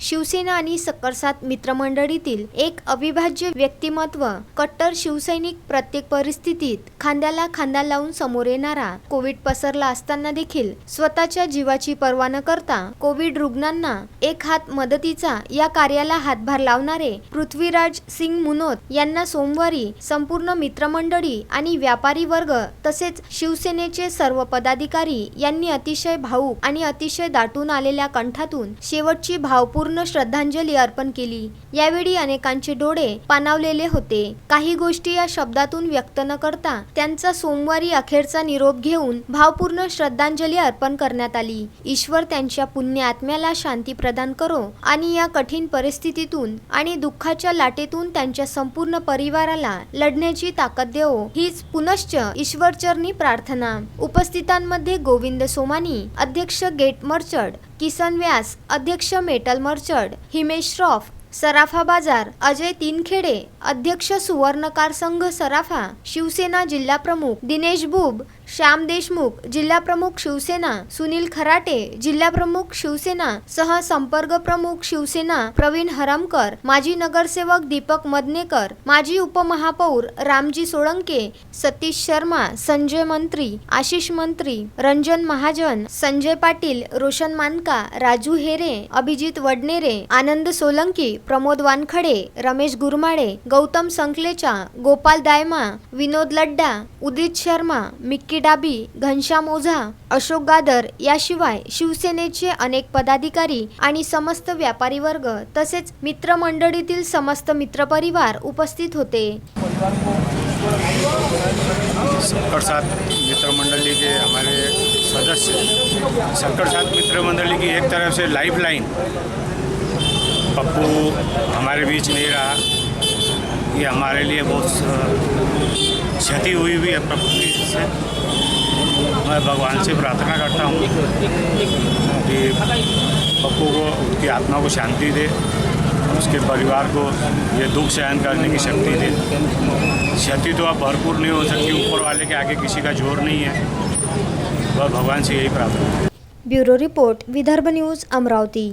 शिवसेना आणि सकरसात मित्रमंडळीतील एक अविभाज्य व्यक्तिमत्व कट्टर शिवसैनिक प्रत्येक परिस्थितीत खांद्याला खांदा लावून समोर येणारा कोविड पसरला असताना देखील स्वतःच्या जीवाची पर्वा न करता कोविड रुग्णांना एक हात मदतीचा या कार्याला हातभार लावणारे पृथ्वीराज सिंग मुनोत यांना सोमवारी संपूर्ण मित्रमंडळी आणि व्यापारी वर्ग तसेच शिवसेनेचे सर्व पदाधिकारी यांनी अतिशय भाऊक आणि अतिशय दाटून आलेल्या कंठातून शेवटची भावपूर्ण पूर्ण श्रद्धांजली अर्पण केली. यावेळी अनेकांचे डोळे पाणावलेले होते. काही गोष्टी या शब्दातून व्यक्त न करता त्यांचा सोमवारी अखेरचा निरोप घेऊन भावपूर्ण श्रद्धांजली अर्पण करण्यात आली. ईश्वर त्यांच्या पुण्य आत्म्याला शांती प्रदान करो आणि या कठीण परिस्थितीतून आणि दुःखाच्या लाटेतून त्यांच्या संपूर्ण परिवाराला लढण्याची ताकद देवो. हीच पुनश्च ईश्वरचरणी प्रार्थना. उपस्थितांमध्ये गोविंद सोमानी अध्यक्ष गेट मर्चड किसन व्यास अध्यक्ष मेटल मर्चर्ड हिमेश श्रॉफ सराफा बाजार अजय तीनखेडे अध्यक्ष सुवर्णकार संघ सराफा शिवसेना जिल्हा प्रमुख दिनेश बुब श्याम देशमुख जिल्हा प्रमुख शिवसेना सुनील खराटे जिल्हा प्रमुख शिवसेना सह संपर्क प्रमुख शिवसेना प्रवीण हरामकर माजी नगरसेवक दीपक मदनेकर माजी उपमहापौर रामजी सोळंके सतीश शर्मा संजय मंत्री आशिष मंत्री रंजन महाजन संजय पाटील रोशन मानका राजू हेरे अभिजित वडनेरे आनंद सोलंकी प्रमोद वानखडे रमेश गुरमाळे गौतम संकलेचा गोपाल दायमा विनोद लड्डा उदित शर्मा मिक्की डाबी घनश्याम ओझा अशोक गादर याशिवाय शिवसेनेचे अनेक पदाधिकारी आणि समस्त व्यापारी वर्ग तसेच मित्रमंडळीतील समस्त मित्रपरिवार उपस्थित होते. शंकर साथ मित्र के हमारे सदस्य शंकर साथ मित्रमंडली की एक तरफ से लाइफ लाइन पप्पू हमारे बीच नहीं रहा ये हमारे लिए बहुत क्षति हुई हुई है प्रकृति से। मैं भगवान से प्रार्थना करता हूँ कि पप्पू को उसकी आत्मा को शांति दे, उसके परिवार को ये दुख सहन करने की शक्ति दे। क्षति तो अब भरपूर नहीं हो सकती, ऊपर वाले के आगे किसी का ज़ोर नहीं है। वह भगवान से यही प्रार्थना bureau report, Vidarbha news, Amravati.